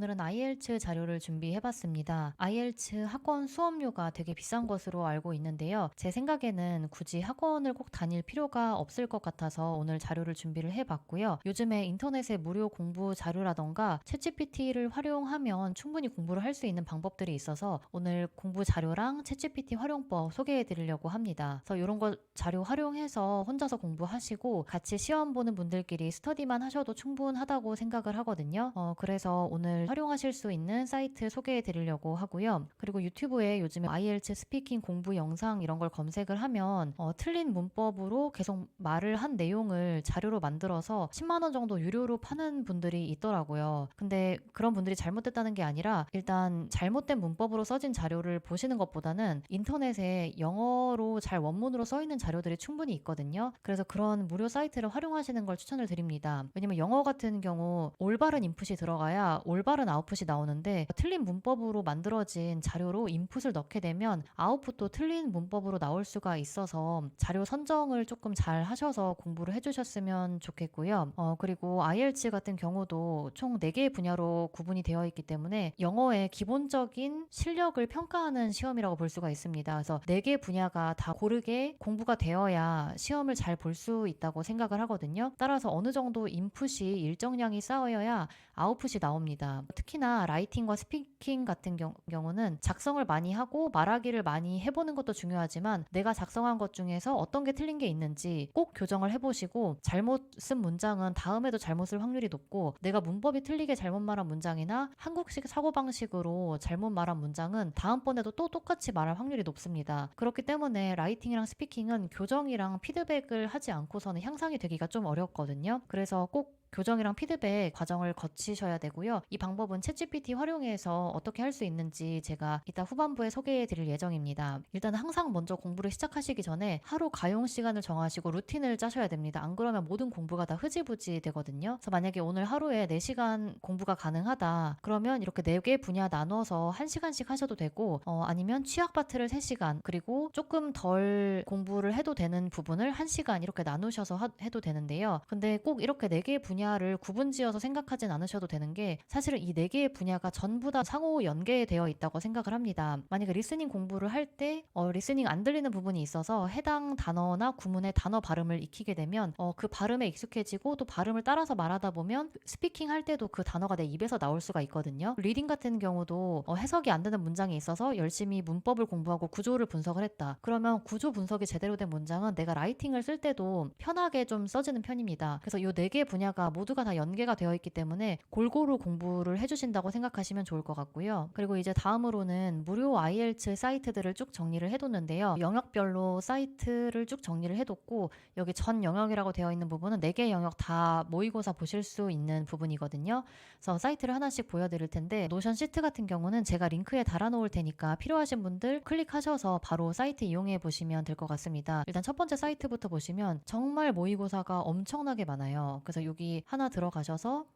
오늘은 IELTS 자료를 준비해봤습니다. IELTS 학원 수업료가 되게 비싼 것으로 알고 있는데요. 제 생각에는 굳이 학원을 꼭 다닐 필요가 없을 것 같아서 오늘 자료를 준비를 해봤고요. 요즘에 인터넷에 무료 공부 자료라던가 챗GPT를 활용하면 충분히 공부를 할 수 있는 방법들이 있어서 오늘 공부 자료랑 챗GPT 활용법 소개해드리려고 합니다. 그래서 이런 거 자료 활용해서 혼자서 공부하시고 같이 시험 보는 분들끼리 스터디만 하셔도 충분하다고 생각을 하거든요. 어, 그래서 오늘 활용하실 수 있는 사이트 소개해 드리려고 하고요. 그리고 유튜브에 요즘에 IELTS 스피킹 공부 영상 이런 걸 검색을 하면 어, 틀린 문법으로 계속 말을 한 내용을 자료로 만들어서 10만 원 정도 유료로 파는 분들이 있더라고요. 근데 그런 분들이 잘못됐다는 게 아니라 일단 잘못된 문법으로 써진 자료를 보시는 것보다는 인터넷에 영어로 잘 원문으로 써 있는 자료들이 충분히 있거든요. 그래서 그런 무료 사이트를 활용하시는 걸 추천을 드립니다. 왜냐면 영어 같은 경우 올바른 인풋이 들어가야 올바른 아웃풋이 나오는데 틀린 문법으로 만들어진 자료로 인풋을 넣게 되면 아웃풋도 틀린 문법으로 나올 수가 있어서 자료 선정을 조금 잘 하셔서 공부를 해주셨으면 좋겠고요. 어, 그리고 IELTS 같은 경우도 총 4개의 분야로 구분이 되어 있기 때문에 영어의 기본적인 실력을 평가하는 시험이라고 볼 수가 있습니다. 그래서 4개 분야가 다 고르게 공부가 되어야 시험을 잘 볼 수 있다고 생각을 하거든요. 따라서 어느 정도 인풋이 일정량이 쌓여야 아웃풋이 나옵니다. 특히나 라이팅과 스피킹 같은 경, 경우는 작성을 많이 하고 말하기를 많이 해보는 것도 중요하지만 내가 작성한 것 중에서 어떤 게 틀린 게 있는지 꼭 교정을 해보시고 잘못 쓴 문장은 다음에도 잘못 쓸 확률이 높고 내가 문법이 틀리게 잘못 말한 문장이나 한국식 사고방식으로 잘못 말한 문장은 다음번에도 또 똑같이 말할 확률이 높습니다. 그렇기 때문에 라이팅이랑 스피킹은 교정이랑 피드백을 하지 않고서는 향상이 되기가 좀 어렵거든요. 그래서 꼭 교정이랑 피드백 과정을 거치셔야 되고요. 이 방법은 챗GPT 활용해서 어떻게 할 수 있는지 제가 이따 후반부에 소개해 드릴 예정입니다. 일단 항상 먼저 공부를 시작하시기 전에 하루 가용 시간을 정하시고 루틴을 짜셔야 됩니다. 안 그러면 모든 공부가 다 흐지부지 되거든요. 그래서 만약에 오늘 하루에 4시간 공부가 가능하다. 그러면 이렇게 4개 분야 나눠서 1시간씩 하셔도 되고 어, 아니면 취약 파트를 3시간 그리고 조금 덜 공부를 해도 되는 부분을 1시간 이렇게 나누셔서 하- 해도 되는데요. 근데 꼭 이렇게 4개의 분야를 구분지어서 생각하진 않으셔도 되는 게 사실은 이 4개의 분야가 전부 다 상호 연계되어 있다고 생각을 합니다. 만약에 리스닝 공부를 할때 어, 리스닝 안 들리는 부분이 있어서 해당 단어나 구문의 단어 발음을 익히게 되면 어, 그 발음에 익숙해지고 또 발음을 따라서 말하다 보면 스피킹 할 때도 그 단어가 내 입에서 나올 수가 있거든요. 리딩 같은 경우도 어, 해석이 안 되는 문장이 있어서 열심히 문법을 공부하고 구조를 분석을 했다. 그러면 구조 분석이 제대로 된 문장은 내가 라이팅을 쓸 때도 편하게 좀 써지는 편입니다. 그래서 이 네 개 분야가 모두가 다 연계가 되어 있기 때문에 골고루 공부를 해주신다고 생각하시면 좋을 것 같고요. 그리고 이제 다음으로는 무료 IELTS 사이트들을 쭉 정리를 해뒀는데요. 영역별로 사이트를 쭉 정리를 해뒀고 여기 전 영역이라고 되어 있는 부분은 네개 영역 다 모의고사 보실 수 있는 부분이거든요. 그래서 사이트를 하나씩 보여드릴 텐데 노션 시트 같은 경우는 제가 링크에 달아놓을 테니까 필요하신 분들 클릭하셔서 바로 사이트 이용해 보시면 될 것 같습니다. 일단 첫 번째 사이트부터 보시면 정말 모의고사가 엄청나게 많아요. 그래서 여기 하나 들어가셔서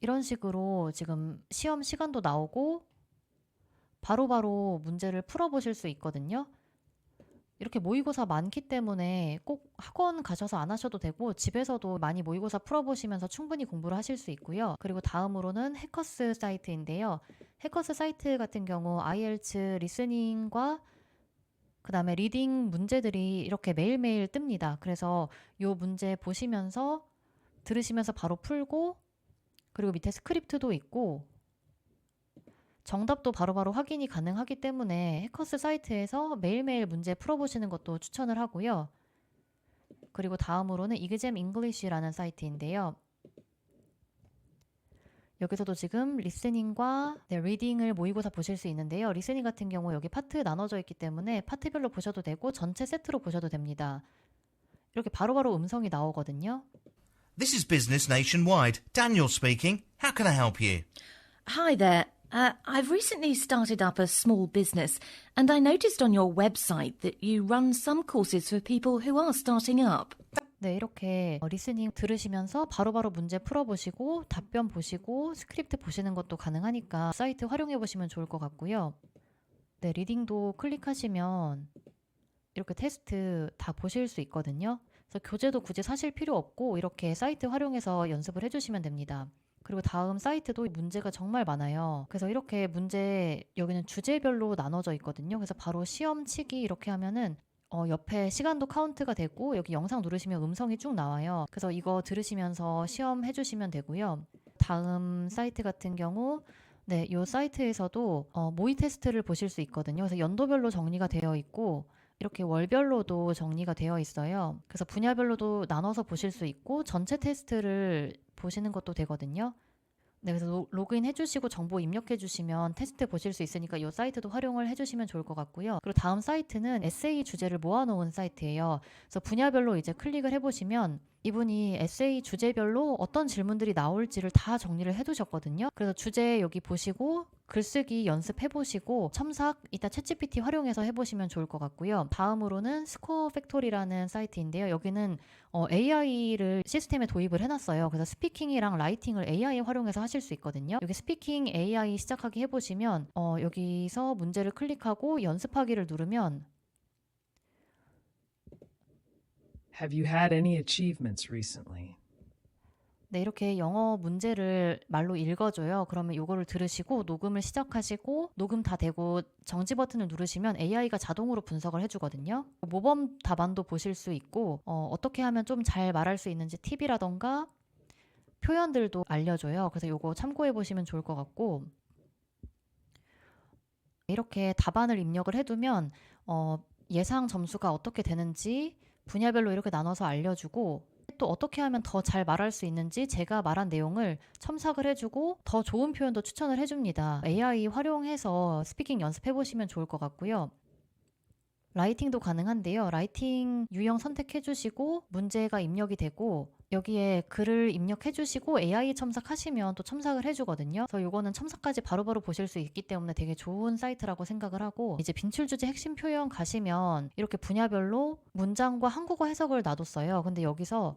이런 식으로 지금 시험 시간도 나오고 바로 바로 문제를 풀어보실 수 있거든요. 이렇게 모의고사 많기 때문에 꼭 학원 가셔서 안 하셔도 되고 집에서도 많이 모의고사 풀어보시면서 충분히 공부를 하실 수 있고요. 그리고 다음으로는 해커스 사이트인데요. 해커스 사이트 같은 경우 IELTS 리스닝과 그 다음에 리딩 문제들이 이렇게 매일매일 뜹니다. 그래서 요 문제 보시면서 들으시면서 바로 풀고 그리고 밑에 스크립트도 있고 정답도 바로 바로 확인이 가능하기 때문에 해커스 사이트에서 매일매일 문제 풀어보시는 것도 추천을 하고요. 그리고 다음으로는 이그잼 잉글리쉬라는 사이트인데요. 여기서도 지금 리스닝과 네, 리딩을 모의고사 보실 수 있는데요. 리스닝 같은 경우 여기 파트 나눠져 있기 때문에 파트별로 보셔도 되고 전체 세트로 보셔도 됩니다. 이렇게 바로바로 음성이 나오거든요. This is Business Nationwide. Daniel speaking. How can I help you? Hi there. Uh, I've recently started up a small business, and I noticed on your website that you run some courses for people who are starting up. 네, 이렇게 어, 리스닝 들으시면서 바로 바로 문제 풀어보시고 답변 보시고 스크립트 보시는 것도 가능하니까 사이트 활용해 보시면 좋을 것 같고요. 네, 리딩도 클릭하시면 이렇게 테스트 다 보실 수 있거든요. 그래서 교재도 굳이 사실 필요 없고 이렇게 사이트 활용해서 연습을 해주시면 됩니다. 그리고 다음 사이트도 문제가 정말 많아요. 그래서 이렇게 문제 여기는 주제별로 나눠져 있거든요. 그래서 바로 시험 치기 이렇게 하면은 어, 옆에 시간도 카운트가 되고 여기 영상 누르시면 음성이 쭉 나와요. 그래서 이거 들으시면서 시험 해주시면 되고요. 다음 사이트 같은 경우 네, 이 사이트에서도 어, 모의 테스트를 보실 수 있거든요. 그래서 연도별로 정리가 되어 있고 이렇게 월별로도 정리가 되어 있어요. 그래서 분야별로도 나눠서 보실 수 있고 전체 테스트를 보시는 것도 되거든요. 네, 그래서 로- 로그인 해주시고 정보 입력해주시면 테스트 보실 수 있으니까 이 사이트도 활용을 해주시면 좋을 것 같고요. 그리고 다음 사이트는 에세이 주제를 모아놓은 사이트예요. 그래서 분야별로 이제 클릭을 해보시면 이분이 에세이 주제별로 어떤 질문들이 나올지를 다 정리를 해두셨거든요. 그래서 주제 여기 보시고 글쓰기 연습해보시고 첨삭 이따 챗GPT 활용해서 해보시면 좋을 것 같고요. 다음으로는 스코어 팩토리라는 사이트인데요. 여기는 어, AI를 시스템에 도입을 해놨어요. 그래서 스피킹이랑 라이팅을 AI 활용해서 하실 수 있거든요. 여기 스피킹 AI 시작하기 해보시면 어, 여기서 문제를 클릭하고 연습하기를 누르면 Have you had any achievements recently? 네, 이렇게 영어 문제를 말로 읽어줘요. 그러면 요거를 들으시고 녹음을 시작하시고 녹음 다 되고 정지 버튼을 누르시면 AI가 자동으로 분석을 해주거든요. 모범 답안도 보실 수 있고 어, 어떻게 하면 좀 잘 말할 수 있는지 팁이라던가 표현들도 알려줘요. 그래서 요거 참고해 보시면 좋을 것 같고 이렇게 답안을 입력을 해두면 어, 예상 점수가 어떻게 되는지 분야별로 이렇게 나눠서 알려주고 또 어떻게 하면 더 잘 말할 수 있는지 제가 말한 내용을 첨삭을 해주고 더 좋은 표현도 추천을 해줍니다. AI 활용해서 스피킹 연습해 보시면 좋을 것 같고요. 라이팅도 가능한데요. 라이팅 유형 선택해 주시고 문제가 입력이 되고 여기에 글을 입력해 주시고 AI 첨삭하시면 또 첨삭을 해 주거든요. 그래서 요거는 첨삭까지 바로바로 보실 수 있기 때문에 되게 좋은 사이트라고 생각을 하고 이제 빈출 주제 핵심 표현 가시면 이렇게 분야별로 문장과 한국어 해석을 놔뒀어요. 근데 여기서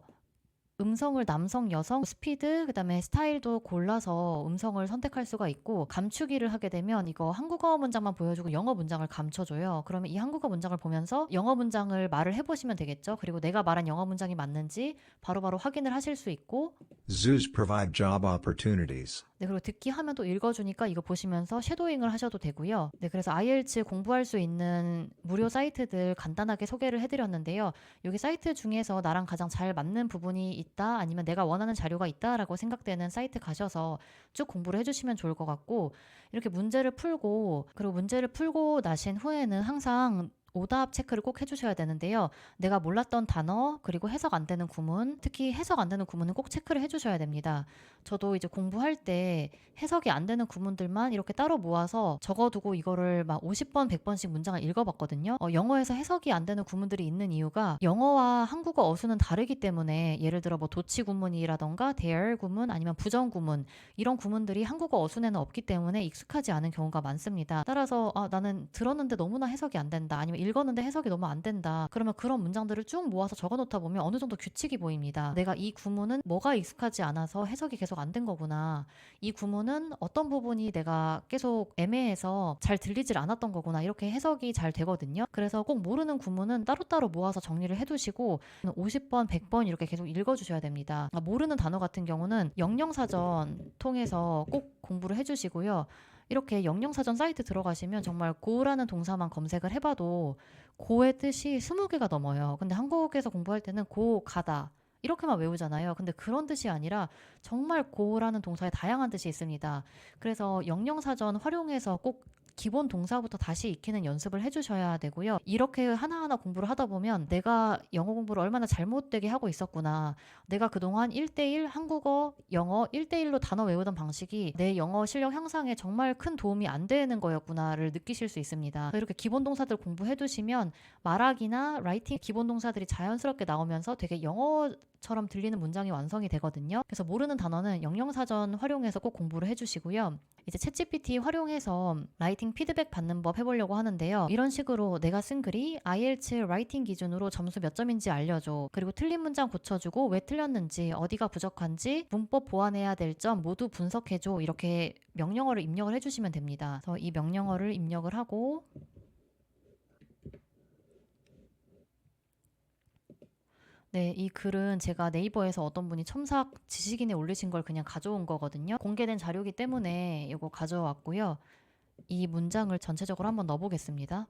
음성을 남성, 여성, 스피드, 그다음에 스타일도 골라서 음성을 선택할 수가 있고 감추기를 하게 되면 이거 한국어 문장만 보여주고 영어 문장을 감춰줘요. 그러면 이 한국어 문장을 보면서 영어 문장을 말을 해보시면 되겠죠. 그리고 내가 말한 영어 문장이 맞는지 바로바로 확인을 하실 수 있고 Zoos provide job opportunities. 네, 그리고 듣기 하면 또 읽어주니까 이거 보시면서 섀도잉을 하셔도 되고요. 네, 그래서 IELTS 공부할 수 있는 무료 사이트들 간단하게 소개를 해드렸는데요. 여기 사이트 중에서 나랑 가장 잘 맞는 부분이 있다, 아니면 내가 원하는 자료가 있다라고 생각되는 사이트 가셔서 쭉 공부를 해주시면 좋을 것 같고, 이렇게 문제를 풀고, 그리고 문제를 풀고 나신 후에는 항상 오답 체크를 꼭 해주셔야 되는데요. 내가 몰랐던 단어, 그리고 해석 안 되는 구문, 특히 해석 안 되는 구문은 꼭 체크를 해주셔야 됩니다. 저도 이제 공부할 때 해석이 안 되는 구문들만 이렇게 따로 모아서 적어두고 이거를 막 50번, 100번씩 문장을 읽어봤거든요. 어, 영어에서 해석이 안 되는 구문들이 있는 이유가 영어와 한국어 어수는 다르기 때문에 예를 들어 뭐 도치 구문이라던가 대열 구문 아니면 부정 구문 이런 구문들이 한국어 어순에는 없기 때문에 익숙하지 않은 경우가 많습니다. 따라서 아, 나는 들었는데 너무나 해석이 안 된다. 아니면 읽었는데 해석이 너무 안 된다. 그러면 그런 문장들을 쭉 모아서 적어 놓다 보면 어느 정도 규칙이 보입니다. 내가 이 구문은 뭐가 익숙하지 않아서 해석이 계속 안 된 거구나. 이 구문은 어떤 부분이 내가 계속 애매해서 잘 들리질 않았던 거구나. 이렇게 해석이 잘 되거든요. 그래서 꼭 모르는 구문은 따로따로 모아서 정리를 해 두시고 50번, 100번 이렇게 계속 읽어 주셔야 됩니다. 아, 모르는 단어 같은 경우는 영영사전 통해서 꼭 공부를 해 주시고요. 이렇게 영영사전 사이트 들어가시면 정말 고라는 동사만 검색을 해봐도 고의 뜻이 20개가 넘어요. 근데 한국에서 공부할 때는 고, 가다. 이렇게만 외우잖아요. 근데 그런 뜻이 아니라 정말 고라는 동사에 다양한 뜻이 있습니다. 그래서 영영사전 활용해서 꼭 기본 동사부터 다시 익히는 연습을 해주셔야 되고요. 이렇게 하나하나 공부를 하다 보면 내가 영어 공부를 얼마나 잘못되게 하고 있었구나. 내가 그동안 1대1 한국어, 영어 1대1로 단어 외우던 방식이 내 영어 실력 향상에 정말 큰 도움이 안 되는 거였구나를 느끼실 수 있습니다. 이렇게 기본 동사들 공부해 두시면 말하기나 라이팅 기본 동사들이 자연스럽게 나오면서 되게 영어처럼 들리는 문장이 완성이 되거든요. 그래서 모르는 단어는 영영사전 활용해서 꼭 공부를 해주시고요. 이제 챗GPT 활용해서 라이팅 피드백 받는 법 해보려고 하는데요. 이런 식으로 내가 쓴 글이 IELTS 라이팅 기준으로 점수 몇 점인지 알려줘. 그리고 틀린 문장 고쳐주고 왜 틀렸는지, 어디가 부족한지, 문법 보완해야 될 점 모두 분석해줘. 이렇게 명령어를 입력을 해주시면 됩니다. 그래서 이 명령어를 입력을 하고 네, 이 글은 제가 네이버에서 어떤 분이 첨삭 지식인에 올리신 걸 그냥 가져온 거거든요. 공개된 자료이기 때문에 이거 가져왔고요. 이 문장을 전체적으로 한번 넣어보겠습니다.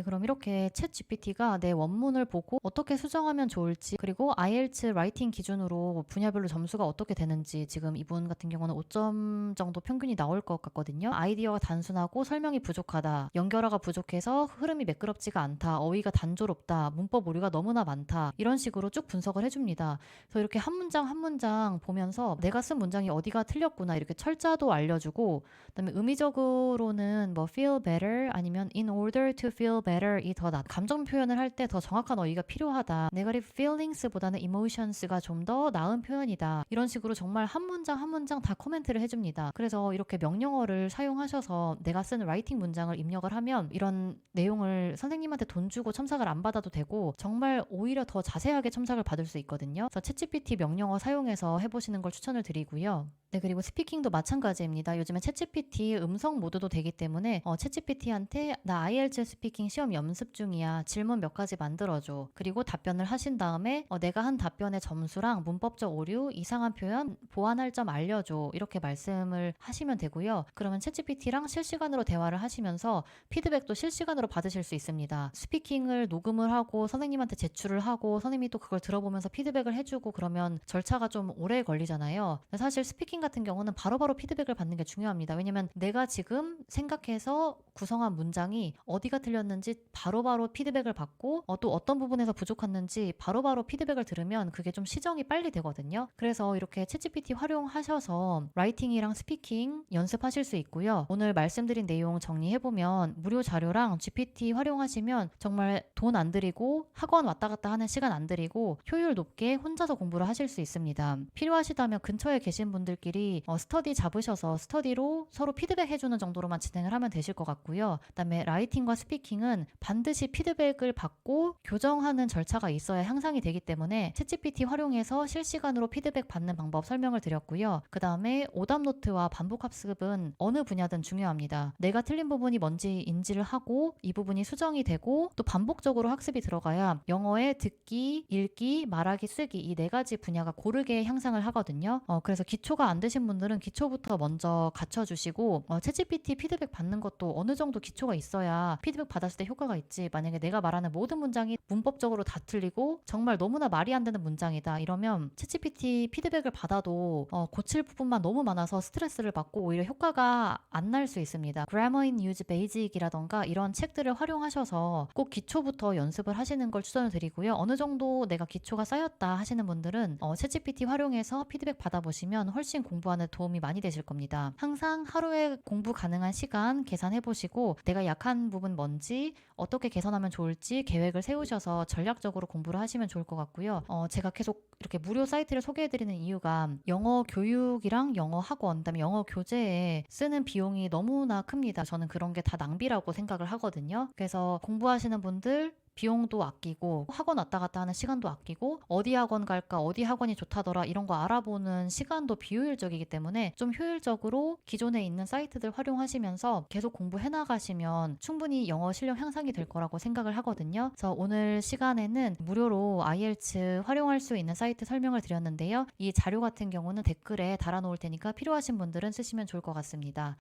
네, 그럼 이렇게 챗 GPT가 내 원문을 보고 어떻게 수정하면 좋을지 그리고 IELTS 라이팅 기준으로 분야별로 점수가 어떻게 되는지 지금 이분 같은 경우는 5점 정도 평균이 나올 것 같거든요. 아이디어가 단순하고 설명이 부족하다. 연결어가 부족해서 흐름이 매끄럽지가 않다. 어휘가 단조롭다. 문법 오류가 너무나 많다. 이런 식으로 쭉 분석을 해줍니다. 그래서 이렇게 한 문장 한 문장 보면서 내가 쓴 문장이 어디가 틀렸구나 이렇게 철자도 알려주고 그다음에 의미적으로는 뭐 feel better 아니면 in order to feel better 이더 낫. 감정 표현을 할 때 더 정확한 어휘가 필요하다. negative feelings보다는 emotions가 좀 더 나은 표현이다. 이런 식으로 정말 한 문장 한 문장 다 코멘트를 해줍니다. 그래서 이렇게 명령어를 사용하셔서 내가 쓴 라이팅 문장을 입력을 하면 이런 내용을 선생님한테 돈 주고 첨삭을 안 받아도 되고 정말 오히려 더 자세하게 첨삭을 받을 수 있거든요. 그래서 챗GPT 명령어 사용해서 해보시는 걸 추천을 드리고요. 네, 그리고 스피킹도 마찬가지입니다. 요즘에 챗GPT 음성 모드도 되기 때문에 어, 챗GPT한테 나 IELTS 스피킹 시험 연습 중이야. 질문 몇 가지 만들어줘. 그리고 답변을 하신 다음에 어, 내가 한 답변의 점수랑 문법적 오류, 이상한 표현, 보완할 점 알려줘. 이렇게 말씀을 하시면 되고요. 그러면 챗GPT랑 실시간으로 대화를 하시면서 피드백도 실시간으로 받으실 수 있습니다. 스피킹을 녹음을 하고 선생님한테 제출을 하고 선생님이 또 그걸 들어보면서 피드백을 해주고 그러면 절차가 좀 오래 걸리잖아요. 사실 스피킹 같은 경우는 바로바로 피드백을 받는 게 중요합니다. 왜냐면 내가 지금 생각해서 구성한 문장이 어디가 틀렸는지 바로바로 피드백을 받고 어, 또 어떤 부분에서 부족했는지 바로바로 피드백을 들으면 그게 좀 시정이 빨리 되거든요. 그래서 이렇게 챗GPT 활용하셔서 라이팅이랑 스피킹 연습하실 수 있고요. 오늘 말씀드린 내용 정리해보면 무료 자료랑 GPT 활용하시면 정말 돈 안 들이고 학원 왔다 갔다 하는 시간 안 들이고 효율 높게 혼자서 공부를 하실 수 있습니다. 필요하시다면 근처에 계신 분들끼리 어, 스터디 잡으셔서 스터디로 서로 피드백 해주는 정도로만 진행을 하면 되실 것 같고요. 그다음에 라이팅과 스피킹은 반드시 피드백을 받고 교정하는 절차가 있어야 향상이 되기 때문에 챗GPT 활용해서 실시간으로 피드백 받는 방법 설명을 드렸고요. 그 다음에 오답 노트와 반복 학습은 어느 분야든 중요합니다. 내가 틀린 부분이 뭔지 인지를 하고 이 부분이 수정이 되고 또 반복적으로 학습이 들어가야 영어의 듣기, 읽기, 말하기, 쓰기 이 네 가지 분야가 고르게 향상을 하거든요. 어, 그래서 기초가 안 되신 분들은 기초부터 먼저 갖춰주시고 어, 챗GPT 피드백 받는 것도 어느 정도 기초가 있어야 피드백 받았을 때 효과가 있지. 만약에 내가 말하는 모든 문장이 문법적으로 다 틀리고 정말 너무나 말이 안 되는 문장이다 이러면 챗GPT 피드백을 받아도 어, 고칠 부분만 너무 많아서 스트레스를 받고 오히려 효과가 안 날 수 있습니다. Grammar in Use Basic이라던가 이런 책들을 활용하셔서 꼭 기초부터 연습을 하시는 걸 추천을 드리고요. 어느 정도 내가 기초가 쌓였다 하시는 분들은 어, 챗GPT 활용해서 피드백 받아보시면 훨씬 공부하는 도움이 많이 되실 겁니다. 항상 하루에 공부 가능한 시간 계산해 보시고 내가 약한 부분 뭔지 어떻게 개선하면 좋을지 계획을 세우셔서 전략적으로 공부를 하시면 좋을 것 같고요. 어, 제가 계속 이렇게 무료 사이트를 소개해드리는 이유가 영어 교육이랑 영어 학원, 그다음에 영어 교재에 쓰는 비용이 너무나 큽니다. 저는 그런 게 다 낭비라고 생각을 하거든요. 그래서 공부하시는 분들 비용도 아끼고 학원 왔다 갔다 하는 시간도 아끼고 어디 학원 갈까 어디 학원이 좋다더라 이런 거 알아보는 시간도 비효율적이기 때문에 좀 효율적으로 기존에 있는 사이트들 활용하시면서 계속 공부해 나가시면 충분히 영어 실력 향상이 될 거라고 생각을 하거든요. 그래서 오늘 시간에는 무료로 IELTS 활용할 수 있는 사이트 설명을 드렸는데요. 이 자료 같은 경우는 댓글에 달아놓을 테니까 필요하신 분들은 쓰시면 좋을 것 같습니다.